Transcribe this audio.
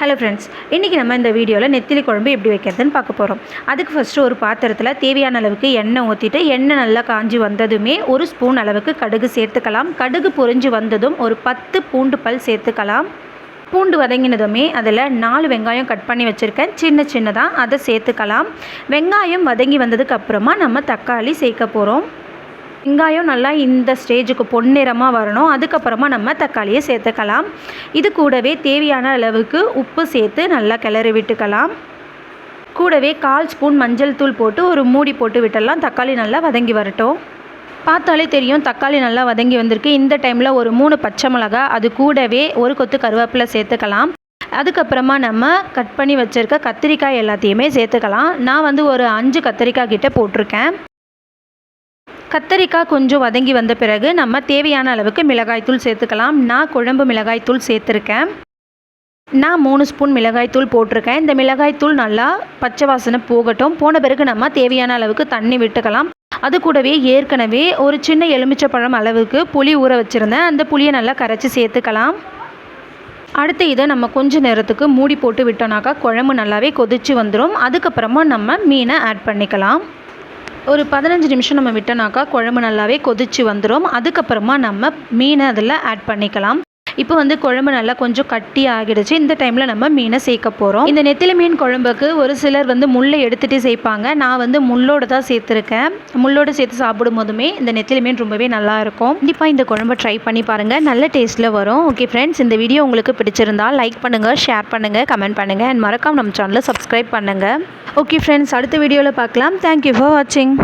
Hello friends இன்றைக்கி நம்ம இந்த வீடியோவில் நெத்திலி குழம்பு எப்படி வைக்கிறதுன்னு பார்க்க போகிறோம் அதுக்கு ஃபஸ்ட்டு ஒரு பாத்திரத்தில் தேவையான அளவுக்கு எண்ணெய் ஊற்றிட்டு எண்ணெய் நல்லா காஞ்சி வந்ததுமே ஒரு ஸ்பூன் அளவுக்கு கடுகு சேர்த்துக்கலாம். கடுகு பொறிஞ்சு வந்ததும் ஒரு பத்து பூண்டு பல் சேர்த்துக்கலாம். பூண்டு வதங்கினதுமே அதில் நாலு வெங்காயம் கட் பண்ணி வச்சுருக்கேன். சின்ன சின்னதாக அதை சேர்த்துக்கலாம். வெங்காயம் வதங்கி வந்ததுக்கு அப்புறமா நம்ம தக்காளி சேர்க்க போகிறோம் வெங்காயம் நல்லா இந்த ஸ்டேஜுக்கு பொன்னிறமாக வரணும். அதுக்கப்புறமா நம்ம தக்காளியை சேர்த்துக்கலாம். இது கூடவே தேவையான அளவுக்கு உப்பு சேர்த்து நல்லா கிளறி விட்டுக்கலாம். கூடவே கால் ஸ்பூன் மஞ்சள் தூள் போட்டு ஒரு மூடி போட்டு விட்டுடலாம். தக்காளி நல்லா வதங்கி வரட்டும். பார்த்தாலே தெரியும் தக்காளி நல்லா வதங்கி வந்திருக்கு. இந்த டைமில் ஒரு மூணு பச்சை மிளகா அது கூடவே ஒரு கொத்து கருவேப்பிலை சேர்த்துக்கலாம். அதுக்கப்புறமா நம்ம கட் பண்ணி வச்சுருக்க கத்திரிக்காய் எல்லாத்தையுமே சேர்த்துக்கலாம். நான் வந்து ஒரு அஞ்சு கத்திரிக்காய் கிட்டே போட்டிருக்கேன். கத்தரிக்காய் கொஞ்சம் வதங்கி வந்த பிறகு நம்ம தேவையான அளவுக்கு மிளகாய்த்தூள் சேர்த்துக்கலாம். நான் குழம்பு மிளகாய்த்தூள் சேர்த்துருக்கேன். நான் மூணு ஸ்பூன் மிளகாய்த்தூள் போட்டிருக்கேன். இந்த மிளகாய்த்தூள் நல்லா பச்சை வாசனை போகட்டும். போன பிறகு நம்ம தேவையான அளவுக்கு தண்ணி விட்டுக்கலாம். அது கூடவே ஏற்கனவே ஒரு சின்ன எலுமிச்சப்பழம் அளவுக்கு புளி ஊற வச்சுருந்தேன். அந்த புளியை நல்லா கரைச்சி சேர்த்துக்கலாம். அடுத்து இதை நம்ம கொஞ்ச நேரத்துக்கு மூடி போட்டு விட்டோம்னாக்கா குழம்பு நல்லாவே கொதிச்சு வந்துடும் அதுக்கப்புறமா நம்ம மீனை ஆட் பண்ணிக்கலாம். ஒரு பதினஞ்சு நிமிஷம் நம்ம விட்டோனாக்கா குழம்பு நல்லாவே கொதிச்சு வந்துடும் அதுக்கப்புறமா நம்ம மீனை அதில் ஆட் பண்ணிக்கலாம். இப்போ வந்து குழம்பு நல்லா கொஞ்சம் கட்டி ஆகிடுச்சு. இந்த டைமில் நம்ம மீனை சேர்க்க போகிறோம் இந்த நெத்திலி மீன் குழம்புக்கு ஒரு சிலர் வந்து முள்ளை எடுத்துகிட்டு சேர்ப்பாங்க. நான் வந்து முள்ளோடு தான் சேர்த்துருக்கேன். முள்ளோடு சேர்த்து சாப்பிடும் போதுமே இந்த நெத்திலி மீன் ரொம்பவே நல்லா இருக்கும். கண்டிப்பாக இந்த குழம்பு ட்ரை பண்ணி பாருங்கள் நல்ல டேஸ்ட்டில் வரும். ஓகே ஃப்ரெண்ட்ஸ் இந்த வீடியோ உங்களுக்கு பிடிச்சிருந்தால் லைக் பண்ணுங்கள் ஷேர் பண்ணுங்கள் கமெண்ட் பண்ணுங்கள் அண்ட் மறக்காம நம்ம சேனலை சப்ஸ்கிரைப் பண்ணுங்கள் ஓகே ஃப்ரெண்ட்ஸ் அடுத்த வீடியோவில் பார்க்கலாம். தேங்க்யூ ஃபார் வாட்சிங்